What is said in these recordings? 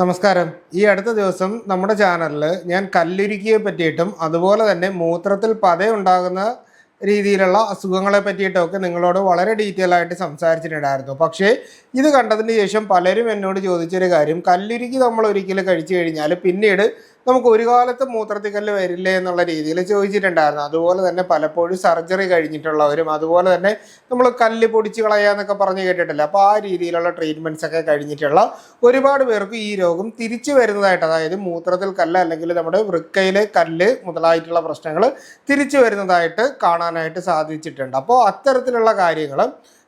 നമസ്കാരം. ഈ അടുത്ത ദിവസം നമ്മുടെ ചാനലിൽ ഞാൻ കല്ലുരുക്കിയെ പറ്റിയിട്ടും അതുപോലെ തന്നെ മൂത്രത്തിൽ പതയുണ്ടാകുന്ന രീതിയിലുള്ള അസുഖങ്ങളെ പറ്റിയിട്ടും ഒക്കെ നിങ്ങളോട് വളരെ ഡീറ്റെയിൽ ആയിട്ട് സംസാരിച്ചിട്ടുണ്ടായിരുന്നു. പക്ഷേ ഇത് കണ്ടതിന് ശേഷം പലരും എന്നോട് ചോദിച്ചൊരു കാര്യം. കല്ലുരുക്കി നമ്മൾ ഒരിക്കലും കഴിച്ചു കഴിഞ്ഞാൽ പിന്നീട് നമുക്ക് ഒരു കാലത്ത് മൂത്രത്തിക്കല്ല് വരില്ലേ എന്നുള്ള രീതിയിൽ ചോദിച്ചിട്ടുണ്ടായിരുന്നു. അതുപോലെ തന്നെ പലപ്പോഴും സർജറി കഴിഞ്ഞിട്ടുള്ളവരും അതുപോലെ തന്നെ നമ്മൾ കല്ല് പൊടിച്ച് കളയാന്നൊക്കെ പറഞ്ഞ് കേട്ടിട്ടില്ല. അപ്പോൾ ആ രീതിയിലുള്ള ട്രീറ്റ്മെന്റ്സ് ഒക്കെ കഴിഞ്ഞിട്ടുള്ള ഒരുപാട് പേർക്ക് ഈ രോഗം തിരിച്ചു വരുന്നതായിട്ട് അതായത് മൂത്രത്തിൽ കല്ല് അല്ലെങ്കിൽ നമ്മുടെ വൃക്കയിലെ കല്ല് മുതലായിട്ടുള്ള പ്രശ്നങ്ങൾ തിരിച്ചു വരുന്നതായിട്ട് കാണാനായിട്ട് സാധിച്ചിട്ടുണ്ട്. അപ്പോൾ അത്തരത്തിലുള്ള കാര്യങ്ങൾ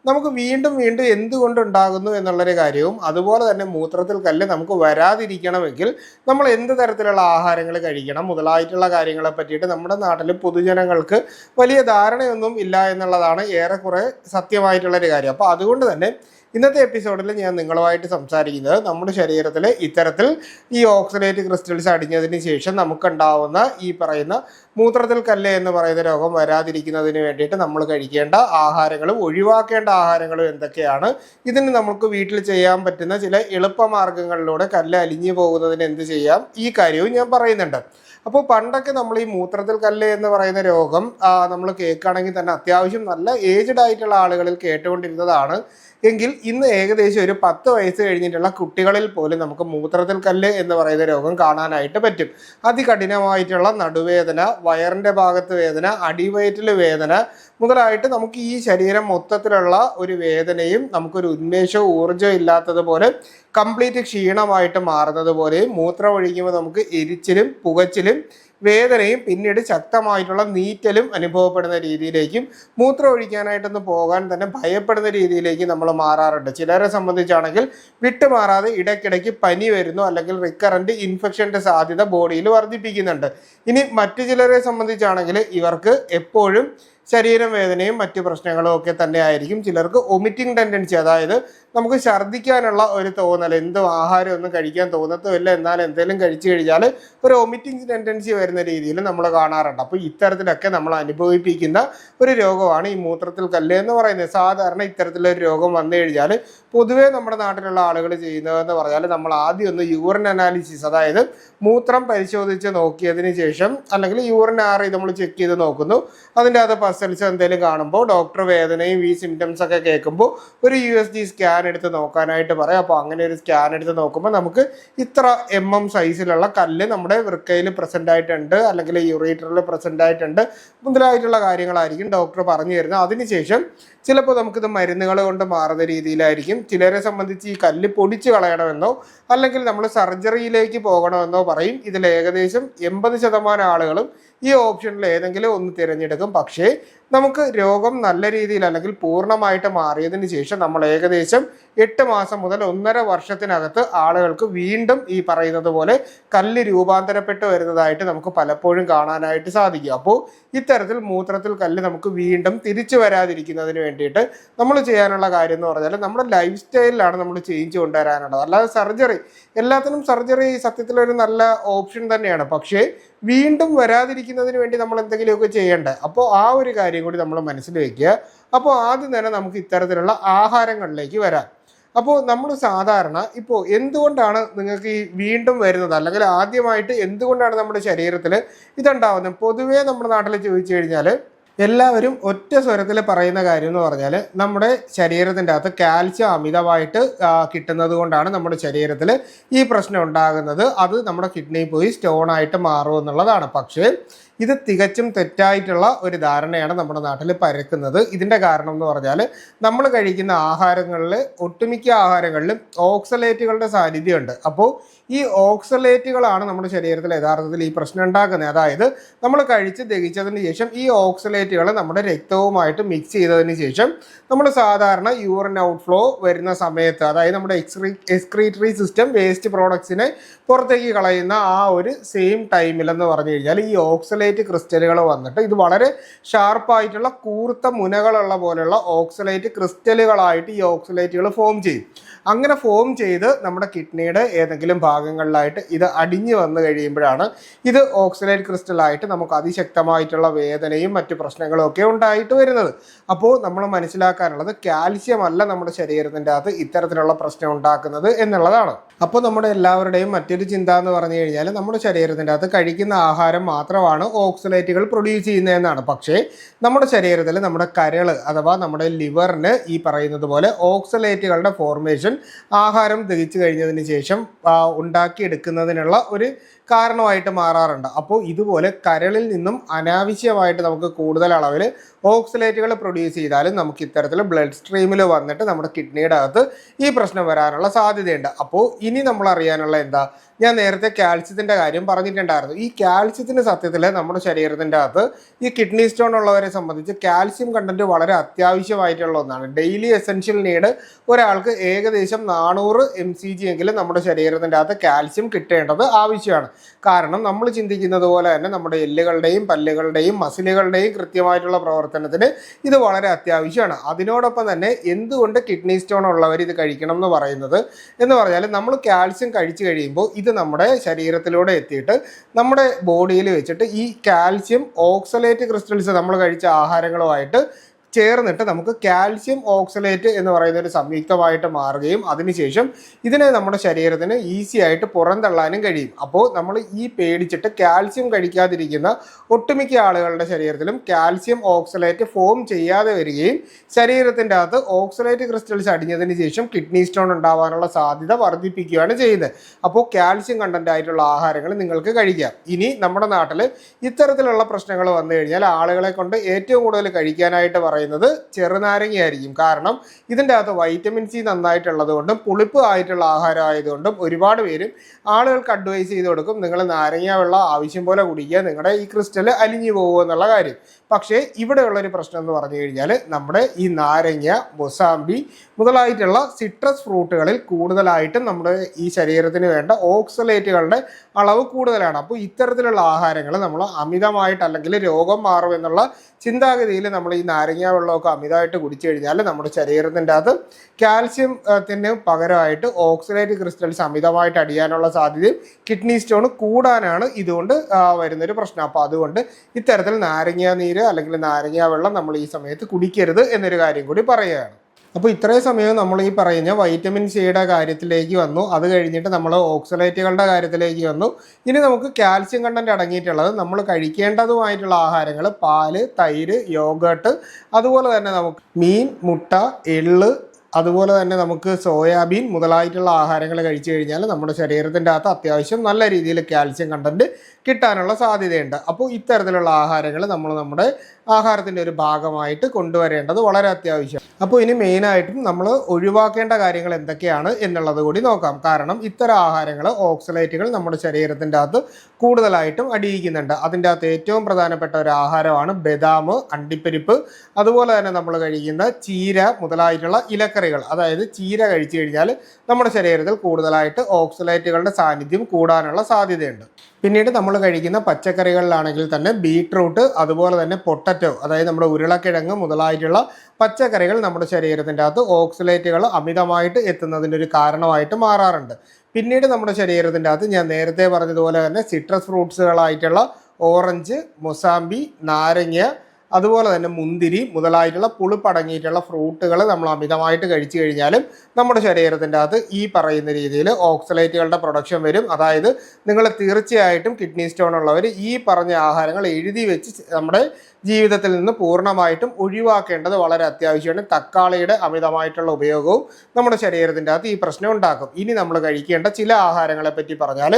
നമുക്ക് വീണ്ടും വീണ്ടും എന്തുകൊണ്ടുണ്ടാകുന്നു എന്നുള്ളൊരു കാര്യവും അതുപോലെ തന്നെ മൂത്രത്തിൽ കല്ല് നമുക്ക് വരാതിരിക്കണമെങ്കിൽ നമ്മൾ എന്ത് തരത്തിലുള്ള ആഹാരങ്ങൾ കഴിക്കണം മുതലായിട്ടുള്ള കാര്യങ്ങളെ പറ്റിയിട്ട് നമ്മുടെ നാട്ടിൽ പൊതുജനങ്ങൾക്ക് വലിയ ധാരണയൊന്നും ഇല്ല എന്നുള്ളതാണ് ഏറെക്കുറെ സത്യമായിട്ടുള്ളൊരു കാര്യം. അപ്പോൾ അതുകൊണ്ട് തന്നെ ഇന്നത്തെ എപ്പിസോഡിൽ ഞാൻ നിങ്ങളുമായിട്ട് സംസാരിക്കുന്നത് നമ്മുടെ ശരീരത്തിൽ ഇത്തരത്തിൽ ഈ ഓക്സലേറ്റ് ക്രിസ്റ്റൽസ് അടിഞ്ഞതിന് ശേഷം നമുക്കുണ്ടാവുന്ന ഈ പറയുന്ന മൂത്രത്തിൽ കല്ല് എന്ന് പറയുന്ന രോഗം വരാതിരിക്കുന്നതിന് വേണ്ടിയിട്ട് നമ്മൾ കഴിക്കേണ്ട ആഹാരങ്ങളും ഒഴിവാക്കേണ്ട ആഹാരങ്ങളും എന്തൊക്കെയാണ്? ഇതിന് നമുക്ക് വീട്ടിൽ ചെയ്യാൻ പറ്റുന്ന ചില എളുപ്പമാർഗങ്ങളിലൂടെ കല്ല് അലിഞ്ഞു പോകുന്നതിന് എന്ത് ചെയ്യാം? ഈ കാര്യവും ഞാൻ പറയുന്നുണ്ട്. അപ്പോൾ പണ്ടൊക്കെ നമ്മൾ ഈ മൂത്രത്തിൽ കല്ല് എന്ന് പറയുന്ന രോഗം നമ്മൾ കേൾക്കുകയാണെങ്കിൽ തന്നെ അത്യാവശ്യം നല്ല ഏജ്ഡ് ആയിട്ടുള്ള ആളുകളിൽ കേട്ടുകൊണ്ടിരുന്നതാണ്. എങ്കിൽ ഇന്ന് ഏകദേശം ഒരു പത്ത് വയസ്സ് കഴിഞ്ഞിട്ടുള്ള കുട്ടികളിൽ പോലും നമുക്ക് മൂത്രത്തിൽ കല്ല് എന്ന് പറയുന്ന രോഗം കാണാനായിട്ട് പറ്റും. അതികഠിനമായിട്ടുള്ള നടുവേദന വയറിന്റെ ഭാഗത്ത് വേദന അടിവയറ്റിൽ വേദന മുതലായിട്ട് നമുക്ക് ഈ ശരീരം മൊത്തത്തിലുള്ള ഒരു വേദനയും നമുക്കൊരു ഉന്മേഷവും ഊർജവും ഇല്ലാത്തതുപോലെ കംപ്ലീറ്റ് ക്ഷീണമായിട്ട് മാറുന്നത് പോലെയും മൂത്രം ഒഴിക്കുമ്പോൾ നമുക്ക് എരിച്ചിലും പുകച്ചിലും വേദനയും പിന്നീട് ശക്തമായിട്ടുള്ള നീറ്റലും അനുഭവപ്പെടുന്ന രീതിയിലേക്കും മൂത്രം ഒഴിക്കാനായിട്ടൊന്ന് പോകാൻ തന്നെ ഭയപ്പെടുന്ന രീതിയിലേക്ക് നമ്മൾ മാറാറുണ്ട്. ചിലരെ സംബന്ധിച്ചാണെങ്കിൽ വിട്ടുമാറാതെ ഇടയ്ക്കിടയ്ക്ക് പനി വരുന്നു അല്ലെങ്കിൽ റിക്കറന്റ് ഇൻഫെക്ഷന്റെ സാധ്യത ബോഡിയിൽ വർദ്ധിപ്പിക്കുന്നുണ്ട്. ഇനി മറ്റു ചിലരെ സംബന്ധിച്ചാണെങ്കിൽ ഇവർക്ക് എപ്പോഴും ശരീരം വേദനയും മറ്റു പ്രശ്നങ്ങളും ഒക്കെ തന്നെ ആയിരിക്കും. ചിലർക്ക് ഒമിറ്റിംഗ് ടെൻഡൻസി അതായത് നമുക്ക് ഛർദ്ദിക്കാനുള്ള ഒരു തോന്നൽ എന്തോ ആഹാരം ഒന്നും കഴിക്കാൻ തോന്നത്തുമില്ല എന്നാൽ എന്തെങ്കിലും കഴിച്ചു കഴിഞ്ഞാൽ ഒരു ഒമിറ്റിംഗ് ടെൻഡൻസി വരുന്ന രീതിയിൽ നമ്മൾ കാണാറുണ്ട്. അപ്പോൾ ഇത്തരത്തിലൊക്കെ നമ്മൾ അനുഭവിപ്പിക്കുന്ന ഒരു രോഗമാണ് ഈ മൂത്രത്തിൽ കല്ല് എന്ന് പറയുന്നത്. സാധാരണ ഇത്തരത്തിലൊരു രോഗം വന്നു കഴിഞ്ഞാൽ പൊതുവേ നമ്മുടെ നാട്ടിലുള്ള ആളുകൾ ചെയ്യുന്നതെന്ന് പറഞ്ഞാൽ നമ്മൾ ആദ്യം ഒന്ന് യൂറിൻ അനാലിസിസ് അതായത് മൂത്രം പരിശോധിച്ച് നോക്കിയതിന് ശേഷം അല്ലെങ്കിൽ യൂറിൻ ആറി നമ്മൾ ചെക്ക് ചെയ്ത് നോക്കുന്നു. അതിന്റെ അത് പസൽസ് എന്തെങ്കിലും കാണുമ്പോൾ ഡോക്ടർ വേദനയും ഈ സിംറ്റംസ് ഒക്കെ കേൾക്കുമ്പോൾ ഒരു യു എസ് ജി സ്കാൻ എടുത്ത് നോക്കാനായിട്ട് പറയാം. അപ്പോൾ അങ്ങനെ ഒരു സ്കാൻ എടുത്ത് നോക്കുമ്പോൾ നമുക്ക് ഇത്ര എം എം സൈസിലുള്ള കല്ല് നമ്മുടെ വൃക്കയിൽ പ്രസന്റ് ആയിട്ടുണ്ട് അല്ലെങ്കിൽ യൂറേറ്ററിൽ പ്രസന്റ് ആയിട്ടുണ്ട് മുതലായിട്ടുള്ള കാര്യങ്ങളായിരിക്കും ഡോക്ടർ പറഞ്ഞു തരുന്നത്. അതിനുശേഷം ചിലപ്പോൾ നമുക്കിത് മരുന്നുകൾ കൊണ്ട് മാറുന്ന രീതിയിലായിരിക്കും. ചിലരെ സംബന്ധിച്ച് ഈ കല്ല് പൊടിച്ച് കളയണമെന്നോ അല്ലെങ്കിൽ നമ്മൾ സർജറിയിലേക്ക് പോകണമെന്നോ പറയും. ഇതിൽ ഏകദേശം എൺപത് ശതമാനം ആളുകളും ഈ ഓപ്ഷനിൽ ഏതെങ്കിലും ഒന്ന് തിരഞ്ഞെടുക്കും. പക്ഷേ നമുക്ക് രോഗം നല്ല രീതിയിൽ അല്ലെങ്കിൽ പൂർണമായിട്ട് മാറിയതിന് ശേഷം നമ്മൾ ഏകദേശം എട്ട് മാസം മുതൽ ഒന്നര വർഷത്തിനകത്ത് ആളുകൾക്ക് വീണ്ടും ഈ പറയുന്നത് പോലെ കല്ല് രൂപാന്തരപ്പെട്ട് വരുന്നതായിട്ട് നമുക്ക് പലപ്പോഴും കാണാനായിട്ട് സാധിക്കും. അപ്പോൾ ഇത്തരത്തിൽ മൂത്രത്തിൽ കല്ല് നമുക്ക് വീണ്ടും തിരിച്ചു വരാതിരിക്കുന്നതിന് വേണ്ടിയിട്ട് നമ്മൾ ചെയ്യാനുള്ള കാര്യം എന്ന് പറഞ്ഞാൽ നമ്മുടെ ലൈഫ് സ്റ്റൈലിലാണ് നമ്മൾ ചേഞ്ച് കൊണ്ടുവരാനുള്ളത്. അല്ലാതെ സർജറി എല്ലാത്തിനും സർജറി സത്യത്തിൽ ഒരു നല്ല ഓപ്ഷൻ തന്നെയാണ്. പക്ഷേ വീണ്ടും വരാതിരിക്കുന്നതിന് വേണ്ടി നമ്മൾ എന്തെങ്കിലുമൊക്കെ ചെയ്യേണ്ടത് അപ്പോൾ ആ ഒരു കാര്യം കൂടി നമ്മൾ മനസ്സിൽ വയ്ക്കുക അപ്പോൾ ആദ്യം തന്നെ നമുക്ക് ഇത്തരത്തിലുള്ള ആഹാരങ്ങളിലേക്ക് വരാം. അപ്പോൾ നമ്മൾ സാധാരണ ഇപ്പോൾ എന്തുകൊണ്ടാണ് നിങ്ങൾക്ക് ഈ വീണ്ടും വരുന്നത്? അല്ലെങ്കിൽ ആദ്യമായിട്ട് എന്തുകൊണ്ടാണ് നമ്മുടെ ശരീരത്തിൽ ഇതുണ്ടാവുന്നത്? പൊതുവേ നമ്മുടെ നാട്ടിൽ ചോദിച്ചു കഴിഞ്ഞാൽ എല്ലാവരും ഒറ്റ സ്വരത്തിൽ പറയുന്ന കാര്യം എന്ന് പറഞ്ഞാൽ നമ്മുടെ ശരീരത്തിന്റെ അകത്ത് കാൽസ്യം അമിതമായിട്ട് കിട്ടുന്നത് കൊണ്ടാണ് നമ്മുടെ ശരീരത്തിൽ ഈ പ്രശ്നം ഉണ്ടാകുന്നത്. അത് നമ്മുടെ കിഡ്നി പോയി സ്റ്റോണായിട്ട് മാറും എന്നുള്ളതാണ്. പക്ഷേ ഇത് തികച്ചും തെറ്റായിട്ടുള്ള ഒരു ധാരണയാണ് നമ്മുടെ നാട്ടിൽ പരക്കുന്നത്. ഇതിന്റെ കാരണം എന്ന് പറഞ്ഞാൽ നമ്മൾ കഴിക്കുന്ന ആഹാരങ്ങളിൽ ഒട്ടുമിക്ക ആഹാരങ്ങളിലും ഓക്സലേറ്റുകളുടെ സാന്നിധ്യമുണ്ട്. അപ്പോൾ ഈ ഓക്സലേറ്റുകളാണ് നമ്മുടെ ശരീരത്തിൽ യഥാർത്ഥത്തിൽ ഈ പ്രശ്നം ഉണ്ടാക്കുന്നത്. അതായത് നമ്മൾ കഴിച്ച് ദഹിച്ചതിന് ശേഷം ഈ ഓക്സലേറ്റുകൾ നമ്മുടെ രക്തവുമായിട്ട് മിക്സ് ചെയ്തതിന് ശേഷം നമ്മൾ സാധാരണ യൂറിൻ ഔട്ട്ഫ്ലോ വരുന്ന സമയത്ത് അതായത് നമ്മുടെ എക്സ്ക്രീ എക്സ്ക്രീറ്ററി സിസ്റ്റം വേസ്റ്റ് പ്രോഡക്ട്സിനെ പുറത്തേക്ക് കളയുന്ന ആ ഒരു സെയിം ടൈമിലെന്ന് പറഞ്ഞു കഴിഞ്ഞാൽ ഈ ഓക്സലേറ്റ് ക്രിസ്റ്റലുകൾ വന്നിട്ട് ഇത് വളരെ ഷാർപ്പായിട്ടുള്ള കൂർത്ത മുനകളുള്ള പോലെയുള്ള ഓക്സലേറ്റ് ക്രിസ്റ്റലുകളായിട്ട് ഈ ഓക്സലേറ്റുകൾ ഫോം ചെയ്യും. അങ്ങനെ ഫോം ചെയ്ത് നമ്മുടെ കിഡ്നിയുടെ ഏതെങ്കിലും ഭാഗങ്ങളിലായിട്ട് ഇത് അടിഞ്ഞു വന്നു കഴിയുമ്പോഴാണ് ഇത് ഓക്സലേറ്റ് ക്രിസ്റ്റലായിട്ട് നമുക്ക് അതിശക്തമായിട്ടുള്ള വേദനയും മറ്റു പ്രശ്നങ്ങളും ഒക്കെ ഉണ്ടായിട്ട് വരുന്നത്. അപ്പോൾ നമ്മൾ മനസ്സിലാക്കാനുള്ളത് കാൽസ്യം അല്ല നമ്മുടെ ശരീരത്തിന്റെ അകത്ത് ഇത്തരത്തിലുള്ള പ്രശ്നം ഉണ്ടാക്കുന്നത് എന്നുള്ളതാണ്. അപ്പോൾ നമ്മുടെ എല്ലാവരുടെയും മറ്റൊരു ചിന്ത എന്ന് പറഞ്ഞു കഴിഞ്ഞാൽ നമ്മുടെ ശരീരത്തിന്റെ അകത്ത് കഴിക്കുന്ന ആഹാരം മാത്രമാണ് ഓക്സലേറ്റുകൾ പ്രൊഡ്യൂസ് ചെയ്യുന്നതെന്നാണ് പക്ഷേ നമ്മുടെ ശരീരത്തിൽ നമ്മുടെ കരൾ അഥവാ നമ്മുടെ ലിവറിന് ഈ പറയുന്നത് പോലെ ഓക്സലേറ്റുകളുടെ ഫോർമേഷൻ ആഹാരം ദഹിച്ചു കഴിഞ്ഞതിന് ശേഷം ഉണ്ടാക്കിയെടുക്കുന്നതിനുള്ള ഒരു കാരണമായിട്ട് മാറാറുണ്ട്. അപ്പോൾ ഇതുപോലെ കരളിൽ നിന്നും അനാവശ്യമായിട്ട് നമുക്ക് കൂടുതൽ അളവിൽ ഓക്സലേറ്റുകൾ പ്രൊഡ്യൂസ് ചെയ്താലും നമുക്ക് ഇത്തരത്തിൽ ബ്ലഡ് സ്ട്രീമിൽ വന്നിട്ട് നമ്മുടെ കിഡ്നിയുടെ അകത്ത് ഈ പ്രശ്നം വരാനുള്ള സാധ്യതയുണ്ട്. അപ്പോൾ ഇനി നമ്മൾ അറിയാനുള്ള എന്താ ഞാൻ നേരത്തെ കാൽസ്യത്തിന്റെ കാര്യം പറഞ്ഞിട്ടുണ്ടായിരുന്നു. ഈ കാൽസ്യത്തിന് സത്യത്തിൽ നമ്മുടെ ശരീരത്തിന്റെ അകത്ത് ഈ കിഡ്നി സ്റ്റോൺ ഉള്ളവരെ സംബന്ധിച്ച് കാൽസ്യം കണ്ടന്റ് വളരെ അത്യാവശ്യമായിട്ടുള്ള ഒന്നാണ്. ഡെയിലി എസെൻഷ്യൽ നീഡ് ഒരാൾക്ക് ഏകദേശം നാനൂറ് എം സി ജി എങ്കിലും നമ്മുടെ ശരീരത്തിന്റെ അകത്ത് കാൽസ്യം കിട്ടേണ്ടത് ആവശ്യമാണ്. കാരണം നമ്മൾ ചിന്തിക്കുന്നത് പോലെ തന്നെ നമ്മുടെ എല്ലുകളുടെയും പല്ലുകളുടെയും മസിലുകളുടെയും കൃത്യമായിട്ടുള്ള പ്രവർത്തനത്തിന് ഇത് വളരെ അത്യാവശ്യമാണ്. അതിനോടൊപ്പം തന്നെ എന്തുകൊണ്ട് കിഡ്നി സ്റ്റോൺ ഉള്ളവർ ഇത് കഴിക്കണം എന്ന് പറയുന്നത് എന്ന് പറഞ്ഞാൽ നമ്മൾ കാൽസ്യം കഴിച്ചു കഴിയുമ്പോൾ ഇത് നമ്മുടെ ശരീരത്തിലൂടെ എത്തിയിട്ട് നമ്മുടെ ബോഡിയിൽ വെച്ചിട്ട് ഈ കാൽസ്യം ഓക്സലേറ്റ് ക്രിസ്റ്റൽസ് നമ്മൾ കഴിച്ച ആഹാരങ്ങളുമായിട്ട് ചേർന്നിട്ട് നമുക്ക് കാൽസ്യം ഓക്സലേറ്റ് എന്ന് പറയുന്ന ഒരു സംയുക്തമായിട്ട് മാറുകയും അതിനുശേഷം ഇതിനെ നമ്മുടെ ശരീരത്തിന് ഈസി ആയിട്ട് പുറന്തള്ളാനും കഴിയും. അപ്പോൾ നമ്മൾ ഈ പേടിച്ചിട്ട് കാൽസ്യം കഴിക്കാതിരിക്കുന്ന ഒട്ടുമിക്ക ആളുകളുടെ ശരീരത്തിലും കാൽസ്യം ഓക്സലേറ്റ് ഫോം ചെയ്യാതെ വരികയും ശരീരത്തിന്റെ അകത്ത് ഓക്സലേറ്റ് ക്രിസ്റ്റൽസ് അടിഞ്ഞതിന് ശേഷം കിഡ്നി സ്റ്റോൺ ഉണ്ടാവാനുള്ള സാധ്യത വർദ്ധിപ്പിക്കുകയാണ് ചെയ്യുന്നത്. അപ്പോൾ കാൽസ്യം കണ്ടന്റ് ആയിട്ടുള്ള ആഹാരങ്ങൾ നിങ്ങൾക്ക് കഴിക്കാം. ഇനി നമ്മുടെ നാട്ടിൽ ഇത്തരത്തിലുള്ള പ്രശ്നങ്ങൾ വന്നു കഴിഞ്ഞാൽ ആളുകളെ കൊണ്ട് ഏറ്റവും കൂടുതൽ കഴിക്കാനായിട്ട് പറയുന്നത് ചെറുനാരങ്ങയായിരിക്കും. കാരണം ഇതിന്റെ അകത്ത് വൈറ്റമിൻ സി നന്നായിട്ടുള്ളത് കൊണ്ടും പുളിപ്പ് ആയിട്ടുള്ള ആഹാരം ആയതുകൊണ്ടും ഒരുപാട് പേരും ആളുകൾക്ക് അഡ്വൈസ് ചെയ്ത് കൊടുക്കും നിങ്ങൾ നാരങ്ങ വെള്ളം ആവശ്യം പോലെ കുടിക്കുക. നിങ്ങളുടെ ഈ ക്രിസ്റ്റൽ അലിഞ്ഞു പോകുമെന്നുള്ള കാര്യം. പക്ഷേ ഇവിടെയുള്ളൊരു പ്രശ്നം എന്ന് പറഞ്ഞു കഴിഞ്ഞാൽ നമ്മുടെ ഈ നാരങ്ങ മൊസാമ്പി മുതലായിട്ടുള്ള സിട്രസ് ഫ്രൂട്ടുകളിൽ കൂടുതലായിട്ടും നമ്മുടെ ഈ ശരീരത്തിന് വേണ്ട ഓക്സലേറ്റുകളുടെ അളവ് കൂടുതലാണ്. അപ്പോൾ ഇത്തരത്തിലുള്ള ആഹാരങ്ങൾ നമ്മൾ അമിതമായിട്ട് അല്ലെങ്കിൽ രോഗം മാറും എന്നുള്ള ചിന്താഗതിയിൽ നമ്മൾ ഈ നാരങ്ങ വെള്ളമൊക്കെ അമിതമായിട്ട് കുടിച്ചു കഴിഞ്ഞാൽ നമ്മുടെ ശരീരത്തിന്റെ അകത്ത് കാൽസ്യത്തിന് പകരമായിട്ട് ഓക്സലേറ്റ് ക്രിസ്റ്റൽസ് അമിതമായിട്ട് അടിയാനുള്ള സാധ്യതയും കിഡ്നി സ്റ്റോൺ കൂടാനാണ് ഇതുകൊണ്ട് വരുന്നൊരു പ്രശ്നം. അപ്പോൾ അതുകൊണ്ട് ഇത്തരത്തിൽ നാരങ്ങ നീര് അല്ലെങ്കിൽ നാരങ്ങ വെള്ളം നമ്മൾ ഈ സമയത്ത് കുടിക്കരുത് എന്നൊരു കാര്യം കൂടി പറയുകയാണ്. അപ്പോൾ ഇത്രയും സമയം നമ്മൾ ഈ പറയുന്ന വൈറ്റമിൻ സിയുടെ കാര്യത്തിലേക്ക് വന്നു. അത് കഴിഞ്ഞിട്ട് നമ്മൾ ഓക്സലൈറ്റുകളുടെ കാര്യത്തിലേക്ക് വന്നു. ഇനി നമുക്ക് കാൽസ്യം കണ്ടന്റ് അടങ്ങിയിട്ടുള്ളത് നമ്മൾ കഴിക്കേണ്ടതുമായിട്ടുള്ള ആഹാരങ്ങൾ പാൽ തൈര് യോഗട്ട് അതുപോലെ തന്നെ നമുക്ക് മീൻ മുട്ട എള്ള് അതുപോലെ തന്നെ നമുക്ക് സോയാബീൻ മുതലായിട്ടുള്ള ആഹാരങ്ങൾ കഴിച്ചു കഴിഞ്ഞാൽ നമ്മുടെ ശരീരത്തിന്റെ അകത്ത് അത്യാവശ്യം നല്ല രീതിയിൽ കാൽസ്യം കണ്ടന്റ് കിട്ടാനുള്ള സാധ്യതയുണ്ട്. അപ്പോൾ ഇത്തരത്തിലുള്ള ആഹാരങ്ങൾ നമ്മൾ നമ്മുടെ ആഹാരത്തിന്റെ ഒരു ഭാഗമായിട്ട് കൊണ്ടുവരേണ്ടത് വളരെ അത്യാവശ്യം അപ്പോൾ ഇനി മെയിനായിട്ടും നമ്മൾ ഒഴിവാക്കേണ്ട കാര്യങ്ങൾ എന്തൊക്കെയാണ് എന്നുള്ളത് കൂടി നോക്കാം. കാരണം ഇത്തരം ആഹാരങ്ങൾ ഓക്സലേറ്റുകൾ നമ്മുടെ ശരീരത്തിന്റെ അകത്ത് കൂടുതലായിട്ടും അടിയിക്കുന്നുണ്ട്. അതിന്റെ അകത്ത് ഏറ്റവും പ്രധാനപ്പെട്ട ഒരു ആഹാരമാണ് ബദാം അണ്ടിപ്പരിപ്പ്. അതുപോലെ തന്നെ നമ്മൾ കഴിക്കുന്ന ചീര മുതലായിട്ടുള്ള ഇലക്കറികൾ അതായത് ചീര കഴിച്ചു കഴിഞ്ഞാൽ നമ്മുടെ ശരീരത്തിൽ കൂടുതലായിട്ട് ഓക്സലൈറ്റുകളുടെ സാന്നിധ്യം കൂടാനുള്ള സാധ്യതയുണ്ട്. പിന്നീട് നമ്മൾ കഴിക്കുന്ന പച്ചക്കറികളിലാണെങ്കിൽ തന്നെ ബീട്രൂട്ട് അതുപോലെ തന്നെ പൊട്ടറ്റോ അതായത് നമ്മുടെ ഉരുളക്കിഴങ്ങ് മുതലായിട്ടുള്ള പച്ചക്കറികൾ നമ്മുടെ ശരീരത്തിന്റെ അകത്ത് ഓക്സലൈറ്റുകൾ അമിതമായിട്ട് എത്തുന്നതിന്റെ ഒരു കാരണമായിട്ട് മാറാറുണ്ട്. പിന്നീട് നമ്മുടെ ശരീരത്തിന്റെ അകത്ത് ഞാൻ നേരത്തെ പറഞ്ഞതുപോലെ തന്നെ സിട്രസ് ഫ്രൂട്ട്സുകളായിട്ടുള്ള ഓറഞ്ച് മൊസാമ്പി നാരങ്ങ അതുപോലെ തന്നെ മുന്തിരി മുതലായിട്ടുള്ള പുളിപ്പടങ്ങിയിട്ടുള്ള ഫ്രൂട്ടുകൾ നമ്മൾ അമിതമായിട്ട് കഴിച്ചു കഴിഞ്ഞാലും നമ്മുടെ ശരീരത്തിന്റെ അകത്ത് ഈ പറയുന്ന രീതിയിൽ ഓക്സലേറ്റുകളുടെ പ്രൊഡക്ഷൻ വരും. അതായത് നിങ്ങൾ തീർച്ചയായിട്ടും കിഡ്നി സ്റ്റോൺ ഉള്ളവർ ഈ പറഞ്ഞ ആഹാരങ്ങൾ എഴുതി വെച്ച് നമ്മുടെ ജീവിതത്തിൽ നിന്ന് പൂർണമായിട്ടും ഒഴിവാക്കേണ്ടത് വളരെ അത്യാവശ്യമാണ്. തക്കാളിയുടെ അമിതമായിട്ടുള്ള ഉപയോഗവും നമ്മുടെ ശരീരത്തിന്റെ അകത്ത് ഈ പ്രശ്നം ഉണ്ടാക്കും. ഇനി നമ്മൾ കഴിക്കേണ്ട ചില ആഹാരങ്ങളെ പറ്റി പറഞ്ഞാൽ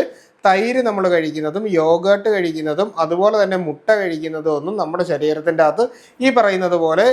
തൈര് നമ്മൾ കഴിക്കുന്നതും യോഗേട്ട് കഴിക്കുന്നതും അതുപോലെ തന്നെ മുട്ട കഴിക്കുന്നതും ഒന്നും നമ്മുടെ ശരീരത്തിന്റെ അകത്ത് ഈ പറയുന്നത് പോലെ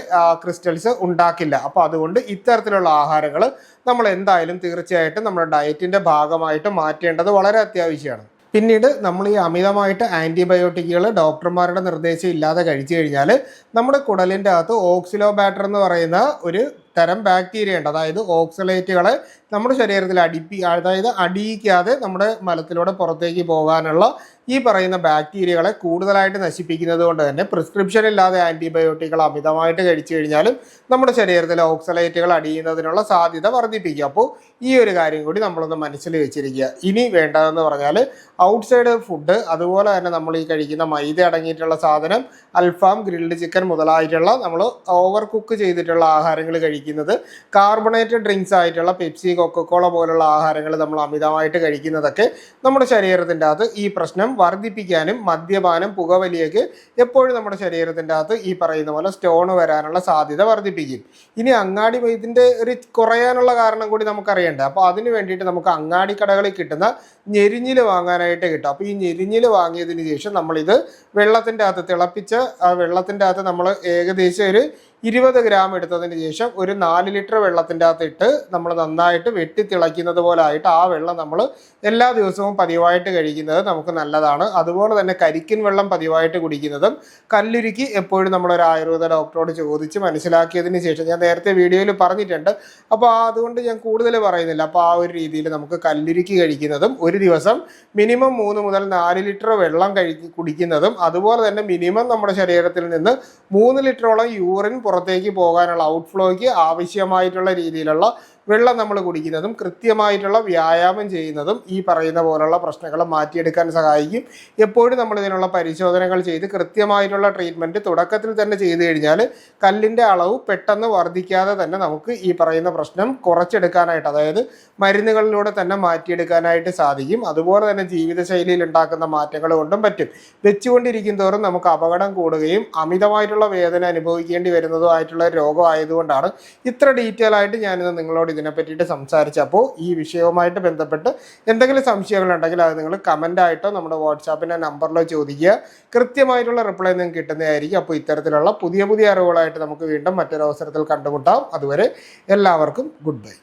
ക്രിസ്റ്റൽസ് ഉണ്ടാക്കില്ല. അപ്പോൾ അതുകൊണ്ട് ഇത്തരത്തിലുള്ള ആഹാരങ്ങൾ നമ്മൾ എന്തായാലും തീർച്ചയായിട്ടും നമ്മുടെ ഡയറ്റിന്റെ ഭാഗമായിട്ട് മാറ്റേണ്ടത് വളരെ അത്യാവശ്യമാണ്. പിന്നീട് നമ്മൾ ഈ അമിതമായിട്ട് ആന്റിബയോട്ടിക്കുകൾ ഡോക്ടർമാരുടെ നിർദ്ദേശം ഇല്ലാതെ കഴിച്ചു കഴിഞ്ഞാൽ നമ്മുടെ കുടലിന്റെ അകത്ത് ഓക്സിലോ ബാറ്റർ എന്ന് പറയുന്ന ഒരു തരം ബാക്ടീരിയ ഉണ്ട്. അതായത് ഓക്സലേറ്റുകളെ നമ്മുടെ ശരീരത്തിൽ അടിപ്പി അതായത് അടിയിക്കാതെ നമ്മുടെ മലത്തിലൂടെ പുറത്തേക്ക് പോകാനുള്ള ഈ പറയുന്ന ബാക്ടീരിയകളെ കൂടുതലായിട്ട് നശിപ്പിക്കുന്നത് കൊണ്ട് തന്നെ പ്രിസ്ക്രിപ്ഷൻ ഇല്ലാതെ ആന്റിബയോട്ടിക്കുകൾ അമിതമായിട്ട് കഴിച്ചു കഴിഞ്ഞാലും നമ്മുടെ ശരീരത്തിലെ ഓക്സലേറ്റുകൾ അടിയുന്നതിനുള്ള സാധ്യത വർദ്ധിപ്പിക്കുക അപ്പോൾ ഈ ഒരു കാര്യം കൂടി നമ്മളൊന്ന് മനസ്സിൽ വെച്ചിരിക്കുക. ഇനി വേണ്ടതെന്ന് പറഞ്ഞാൽ ഔട്ട്സൈഡ് ഫുഡ് അതുപോലെ തന്നെ നമ്മൾ ഈ കഴിക്കുന്ന മൈദ അടങ്ങിയിട്ടുള്ള സാധനം അൽഫാം ഗ്രിൽഡ് ചിക്കൻ മുതലായിട്ടുള്ള നമ്മൾ ഓവർ കുക്ക് ചെയ്തിട്ടുള്ള ആഹാരങ്ങൾ കഴിക്കുന്നത്. കാർബണേറ്റഡ് ഡ്രിങ്ക്സ് ആയിട്ടുള്ള പെപ്സി കൊക്കക്കോള പോലുള്ള ആഹാരങ്ങൾ നമ്മൾ അമിതമായിട്ട് കഴിക്കുന്നതൊക്കെ നമ്മുടെ ശരീരത്തിന്റെ അകത്ത് ഈ പ്രശ്നം വർദ്ധിപ്പിക്കാനും മദ്യപാനം പുകവലിയൊക്കെ എപ്പോഴും നമ്മുടെ ശരീരത്തിന്റെ അകത്ത് ഈ പറയുന്ന പോലെ സ്റ്റോൺ വരാനുള്ള സാധ്യത വർദ്ധിപ്പിക്കും. ഇനി അങ്ങാടി ഇതിന്റെ ഒരു കുറയാനുള്ള കാരണം കൂടി നമുക്കറിയണ്ടേ. അപ്പോൾ അതിന് വേണ്ടിയിട്ട് നമുക്ക് അങ്ങാടി കടകളിൽ കിട്ടുന്ന ഞെരിഞ്ഞിൽ വാങ്ങാനായിട്ട് കിട്ടും. അപ്പോൾ ഈ ഞെരിഞ്ഞിൽ വാങ്ങിയതിന് ശേഷം നമ്മളിത് വെള്ളത്തിന്റെ അകത്ത് തിളപ്പിച്ച് ആ വെള്ളത്തിന്റെ അകത്ത് നമ്മൾ ഏകദേശം ഒരു ഇരുപത് ഗ്രാം എടുത്തതിന് ശേഷം ഒരു നാല് ലിറ്റർ വെള്ളത്തിന്റെ അകത്ത് ഇട്ട് നമ്മൾ നന്നായിട്ട് വെട്ടി തിളയ്ക്കുന്നത് പോലെ ആയിട്ട് ആ വെള്ളം നമ്മൾ എല്ലാ ദിവസവും പതിവായിട്ട് കഴിക്കുന്നത് നമുക്ക് നല്ലതാണ്. അതുപോലെ തന്നെ കരിക്കിൻ വെള്ളം പതിവായിട്ട് കുടിക്കുന്നതും കല്ലുരുക്കി എപ്പോഴും നമ്മൾ ഒരു ആയുർവേദ ഡോക്ടറോട് ചോദിച്ച് മനസ്സിലാക്കിയതിന് ശേഷം ഞാൻ നേരത്തെ വീഡിയോയിൽ പറഞ്ഞിട്ടുണ്ട്. അപ്പോൾ അതുകൊണ്ട് ഞാൻ കൂടുതൽ പറയുന്നില്ല. അപ്പോൾ ആ ഒരു രീതിയിൽ നമുക്ക് കല്ലുരുക്കി കഴിക്കുന്നതും ഒരു ദിവസം മിനിമം മൂന്ന് മുതൽ നാല് ലിറ്റർ വെള്ളം കഴി കുടിക്കുന്നതും അതുപോലെ തന്നെ മിനിമം നമ്മുടെ ശരീരത്തിൽ നിന്ന് മൂന്ന് ലിറ്ററോളം യൂറിൻ പുറത്തേക്ക് പോകാനുള്ള ഔട്ട്ഫ്ലോയ്ക്ക് ആവശ്യമായിട്ടുള്ള രീതിയിലുള്ള വെള്ളം നമ്മൾ കുടിക്കുന്നതും കൃത്യമായിട്ടുള്ള വ്യായാമം ചെയ്യുന്നതും ഈ പറയുന്ന പോലുള്ള പ്രശ്നങ്ങൾ മാറ്റിയെടുക്കാൻ സഹായിക്കും. എപ്പോഴും നമ്മൾ ഇതിനുള്ള പരിശോധനകൾ ചെയ്ത് കൃത്യമായിട്ടുള്ള ട്രീറ്റ്മെന്റ് തുടക്കത്തിൽ തന്നെ ചെയ്തു കഴിഞ്ഞാൽ കല്ലിന്റെ അളവ് പെട്ടെന്ന് വർദ്ധിക്കാതെ തന്നെ നമുക്ക് ഈ പറയുന്ന പ്രശ്നം കുറച്ചെടുക്കാനായിട്ട് അതായത് മരുന്നുകളിലൂടെ തന്നെ മാറ്റിയെടുക്കാനായിട്ട് സാധിക്കും. അതുപോലെ തന്നെ ജീവിതശൈലിയിൽ ഉണ്ടാക്കുന്ന മാറ്റങ്ങൾ കൊണ്ടും പറ്റും. വെച്ചുകൊണ്ടിരിക്കും തോറും നമുക്ക് അപകടം കൂടുകയും അമിതമായിട്ടുള്ള വേദന അനുഭവിക്കേണ്ടി വരുന്നതുമായിട്ടുള്ള രോഗമായതുകൊണ്ടാണ് ഇത്ര ഡീറ്റെയിൽ ആയിട്ട് ഞാനിന്ന് നിങ്ങളോട് ഇതിനെ പറ്റിയിട്ട് സംസാരിച്ചപ്പോൾ ഈ വിഷയവുമായിട്ട് ബന്ധപ്പെട്ട് എന്തെങ്കിലും സംശയങ്ങളുണ്ടെങ്കിൽ അത് നിങ്ങൾ കമന്റ് ആയിട്ടോ നമ്മുടെ വാട്സാപ്പിന്റെ നമ്പറിലോ ചോദിക്കുക. കൃത്യമായിട്ടുള്ള റിപ്ലൈ നിങ്ങൾക്ക് കിട്ടുന്നതായിരിക്കും. അപ്പോൾ ഇത്തരത്തിലുള്ള പുതിയ പുതിയ അറിവുകളായിട്ട് നമുക്ക് വീണ്ടും മറ്റൊരു അവസരത്തിൽ കണ്ടുമുട്ടാം. അതുവരെ എല്ലാവർക്കും ഗുഡ് ബൈ